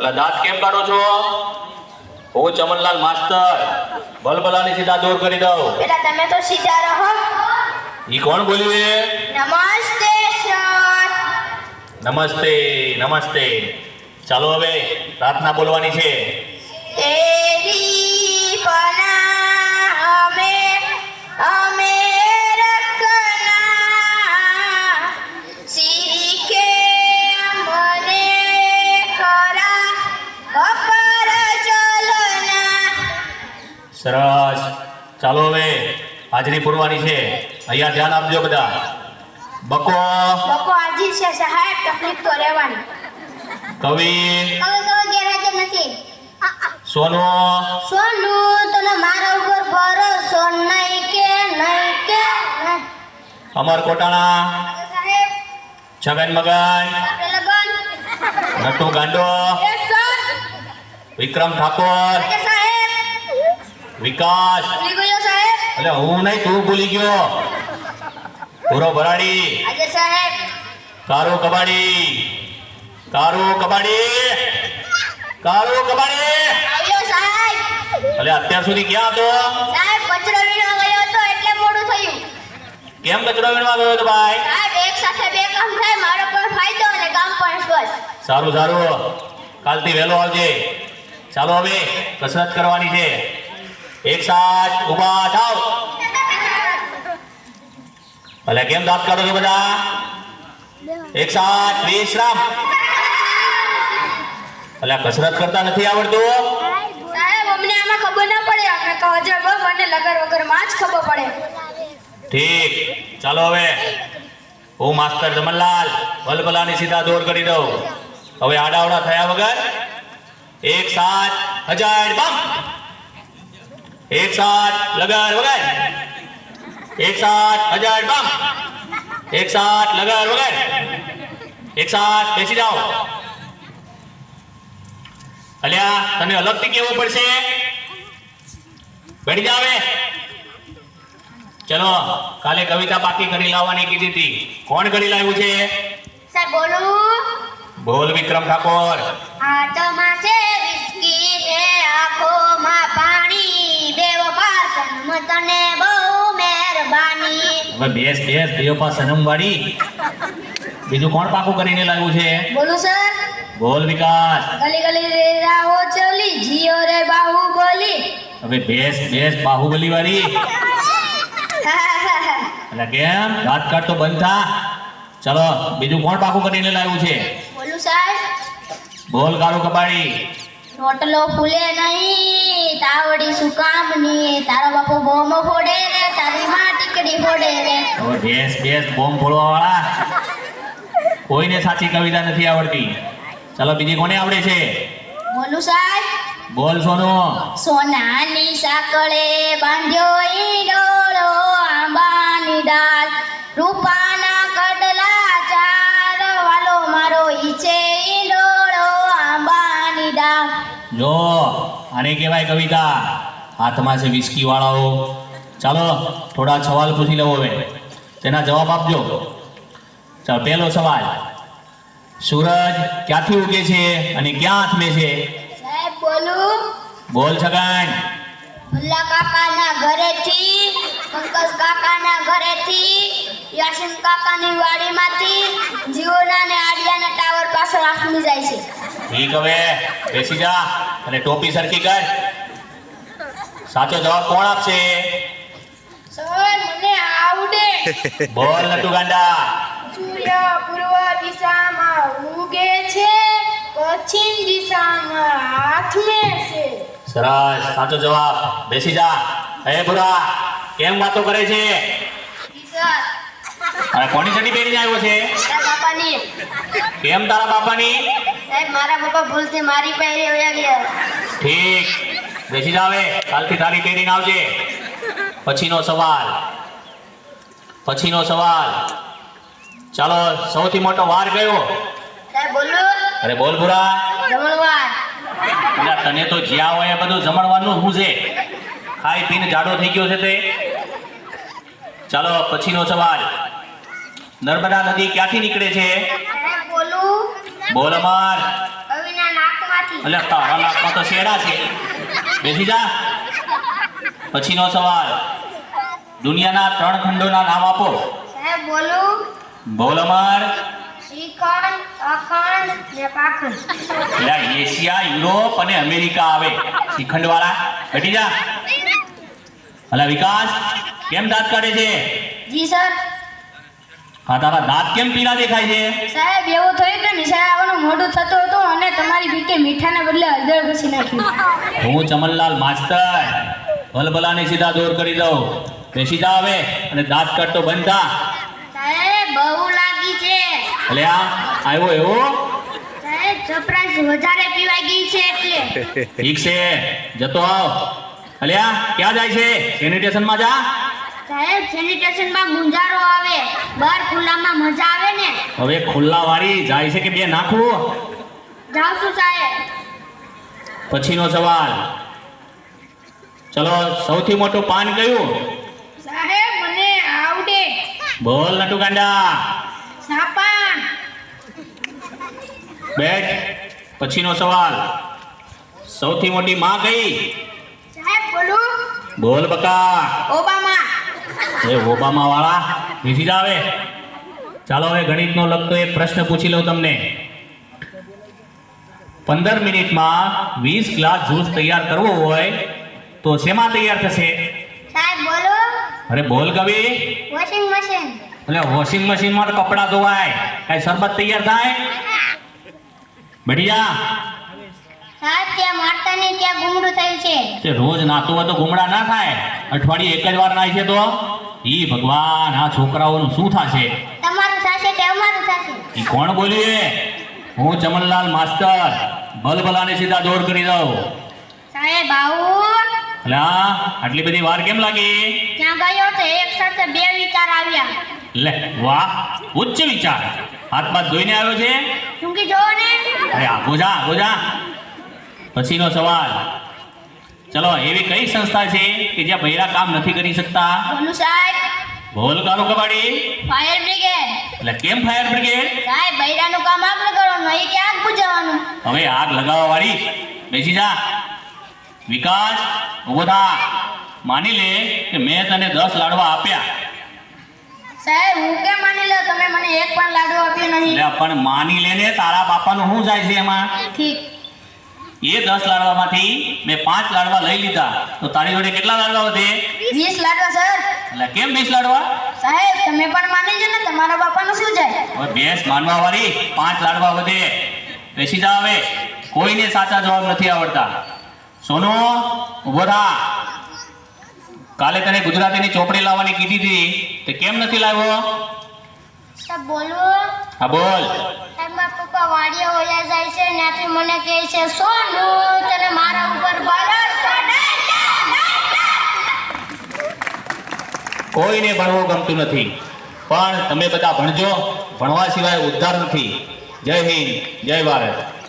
એટલે દાંત કેમ કાઢો છો? હું ચમનલાલ માસ્તર. બલબલાની સીધા દૂર કરી દઉં. એટલે તમે તો સીધા રહો. ઈ કોણ બોલ્યું એ? નમસ્તે સર. નમસ્તે નમસ્તે. ચાલો હવે પ્રાર્થના બોલવાની છે. તેરી પના અમે અમે સરસ. ચાલો હવે હાજરી પૂરવાની છે. અહીંયા ધ્યાન આપજો બધા. બકો. બકો આજી છે સાહેબ. તકલીફ તો રહેવાની. કવિ. હવે તો ગેરહાજર નથી. સોનો. સોનું તને મારા ઉપર ભરોસો નહીં કે નહીં કે અમર કોટાણા. છગન મગન. નટુ ગાંડો. વિક્રમ ઠાકોર. વિકાસ. સાહેબ? એટલે હું નહીં તું ભૂલી ગયો. પૂરો ભરાડી. સાહેબ. કારો કબાડી. કારો કબાડી. કારો કબાડી. એટલે અત્યાર સુધી ક્યાં હતો? સાહેબ કચરો વીણવા ગયો હતો એટલે મોડું થયું. કેમ કચરો વીણવા ગયો હતો ભાઈ? સાહેબ એક સાથે બે કામ થાય મારો પણ ફાયદો અને કામ પણ સ્વસ્થ. સારું સારું. કાલથી વહેલો આવજે. ચાલો હવે કસરત કરવાની છે. એક સાથ ઊભા થાવ. ભલે કેમ દાંત કાઢો છો બધા? એક સાથ વિશ્રામ. ભલે કસરત કરતા નથી આવડતું સાહેબ અમને આમાં ખબર ના પડે. આપણે હજર બમ લગર વગરમાં જ ખબર પડે. ઠીક. ચાલો હવે. હું માસ્તર જમનલાલ ભલભલાની સીધા દોર કરી દઉં. હવે આડાવડા થયા વગર એક સાથ હજાર બમ. એક સાત લગાર વગર એક સાત હજાર બમ. એક સાથ લગાર વગર એક સાથ બેસી જાઓ. અલ્યા તને અલગથી કેવું પડશે? બેઠી જાવ ચલો કાલે કવિતા બાકી કરી લાવવાની કીધી હતી. કોણ કરી લાવ્યું છે? સર બોલું? બોલ વિક્રમ ઠાકોર. હાથમાં છે વિસ્કી તને બહુ મહેરબાની. હવે બેસ બેસ દેવપા પાસે વાળી. બીજું કોણ પાકું કરીને લાવ્યું છે? બોલું સર. બોલ વિકાસ. ગલી ગલી રે રાહો ચલી જીઓ રે બાહુબલી. હવે બેસ બેસ બાહુબલી વાળી. એટલે કેમ? વાત કર તો બંધ થા. ચલો બીજું કોણ પાકું કરીને લાવ્યું છે? બોલું સાહેબ. બોલ કાળું કબાડી. રોટલો ફૂલે નહીં. તાવડી શું કામની તારો બાપુ બોમ ફોડે રે તારી માં ટીકડી ફોડે રે. ઓ બેસ બેસ બોમ ફોડવા વાળા કોઈને સાચી કવિતા નથી આવડતી. ચલો બીજી કોને આવડે છે? બોલું સાહેબ. બોલ સોનો. સોનાની સાકળે બાંધ્યો ઈંડોળો આંબાની ડાળ. રૂપાના કડલા ચાર વાલો મારો ઈચે ઈંડોળો આંબાની ડાળ. જો આને કહેવાય કવિતા. હાથમાં છે વિસ્કી વાળાઓ. ચાલો થોડા સવાલ પૂછી લઉં હવે. તેના જવાબ આપજો. ચાલો પહેલો સવાલ. સૂરજ ક્યાંથી ઉગે છે અને ક્યાં હાથમે છે? બોલું. બોલ છગન. મુલ્લા કાકાના ઘરેથી પંકજ કાકાના ઘરેથી યાસીન કાકાની વાડીમાંથી જીઓના ને આડિયાના ટાવર પાછળ આખમી જાય છે. ઠીક હવે બેસી જા. અને ટોપી સરખી કર. સાચો જવાબ કોણ આપશે? સર મને આવડે. બોલ નટુ ગાંડા સૂર્ય પૂર્વ દિશામાં ઉગે છે પશ્ચિમ દિશામાં હાથમે છે. સરસ સાચો જવાબ. બેસી જા. હે બુરા કેમ વાતો કરે છે? અરે કોની ચડી પહેરીને આવ્યો છે? તારા બાપાની. કેમ તારા બાપાની? સાહેબ મારા પપ્પા ભૂલથી મારી પહેરી વયા ગયા ઠીક. બેસી જાવે કાલથી તારી પહેરીને આવજે. પછીનો સવાલ. પછીનો સવાલ. ચાલો સૌથી મોટો વાર કયો સાહેબ બોલું. અરે બોલ ભૂરા. જમણવાર. તને તો જ્યાં હોય એ બધું જમણવાનું શું છે. ખાઈ પીને જાડો થઈ ગયો છે તે. ચાલો પછીનો સવાલ. નર્મદા નદી ક્યાંથી નીકળે છે? બોલું અમાર. અલે એટલે તારા નાકમાં તો શેડા છે. બેસી જા. પછીનો સવાલ. દુનિયાના ત્રણ ખંડોના નામ આપો. બોલ? અમર. શ્રીખંડ અખંડ ને પાખંડ. એટલે એશિયા યુરોપ અને અમેરિકા આવે. શ્રીખંડ વાળા બેઠી જા. અલા વિકાસ કેમ દાંત કાઢે છે? જી સર. હા તારા દાંત કેમ પીળા દેખાય છે? સાહેબ એવું થયું કે નિશાળ આવવાનું મોઢું થતું હતું અને તમારી ભીકે મીઠાના બદલે હળદર ઘસી નાખ્યું. હું ચમનલાલ માસ્તર. ભલભલાને સીધા દૂર કરી દઉં. બેસી જા હવે અને દાંત કાઢતો બંધ થા. સાહેબ બહુ લાગી છે. એટલે આ આવ્યો એવો? સાહેબ સરપ્રાઈઝ વધારે પીવાઈ ગઈ છે એટલે. ઠીક છે જતો આવ. અલ્યા ક્યાં જાય છે? સેનિટેશનમાં જા. સાહેબ સેનિટેશનમાં મુંજારો આવે બહાર ખુલ્લામાં મજા આવે ને? હવે ખુલ્લા વાળી જાય છે કે બે નાખવું? જાઉં છું સાહેબ. પછીનો સવાલ. ચલો સૌથી મોટું પાન કયું? સાહેબ મને આવડે. બોલ નટુ ગાંડા. સાપાન. બેટ પછીનો સવાલ. સૌથી મોટી માં કઈ? સાહેબ બોલું. બોલ બકા. ઓબામા એ ઓબામા વાળા બેસી જાવે ચાલો હવે ગણિતનો લગતો એક પ્રશ્ન પૂછી લઉં તમને. પંદર મિનિટમાં વીસ ગ્લાસ જ્યુસ તૈયાર કરવો હોય તો શેમાં તૈયાર થશે? અરે બોલ કવિ. Washing machine. એટલે વોશિંગ મશીનમાં કપડાં ધોવાય. કઈ શરબત તૈયાર થાય? બઢિયા. સાહેબ ત્યાં માતાને ત્યાં ગુમડું થયું છે. કે રોજ નાતું હોય તો ગુમડા ના થાય. અઠવાડિયે એક જ વાર નાય છે તો? ઈ ભગવાન આ છોકરાઓનું શું થશે? તમારું થશે કે અમારું થશે? ઈ કોણ બોલ્યું એ હું ચમનલાલ માસ્તર. ભલભલાને સીધા દોર કરી દઉં. સાહેબ આવું. એટલે આટલી બધી વાર કેમ લાગી? ત્યાં ગયો તો એક સાથે બે વિચાર આવ્યા. લે વાહ ઉચ્ચ વિચાર. હાથ બાદ ધોઈને આવ્યો છે? ચૂંકી જોવો ને. અરે આગો જા આગો જા પછીનો સવાલ. ચલો એવી કઈ સંસ્થા છે કે જ્યાં બૈરા કામ નથી કરી શકતા? બોલું સાહેબ. બોલ કબાડી ફાયર બ્રિગેડ. એટલે કેમ ફાયર બ્રિગેડ? સાહેબ બૈરાનું કામ આપણે કરવાનું અહીં ક્યાં પૂજવાનું હવે આગ લગાવવા વાળી બેસી જા. વિકાસ ઊભો થા. માની લે કે મેં તને દસ લાડવા આપ્યા. સાહેબ હું કેમ માની લો? તમે મને એક પણ લાડુ આપ્યો નહીં. એટલે પણ માની લે ને તારા બાપાનું શું જાય છે એમાં? ઠીક. એ દસ લાડવામાંથી મેં પાંચ લાડવા લઈ લીધા. તો તારી જોડે કેટલા લાડવા વધે? વીસ. લાડવા સર એટલે કેમ વીસ લાડવા? સાહેબ તમે પણ માની જો ને તમારા બાપાનું શું જાય? હવે બેસ માનવા વાળી પાંચ લાડવા વધે. બેસી જા હવે. કોઈને સાચા જવાબ નથી આવડતા. સોનો ઊભો કાલે તને ગુજરાતીની ચોપડી લાવવાની કીધી હતી. તે કેમ નથી લાવ્યો? સાહેબ બોલું. હા બોલ. મારા પપ્પા વાડીએ હોયા જાય છે ત્યાંથી મને કહે છે, સોનું, તને મારા ઉપર ભરોસો કોઈને ભણવું ગમતું નથી. પણ તમે બધા ભણજો. ભણવા સિવાય ઉદ્ધાર નથી. જય હિન્દ, જય ભારત.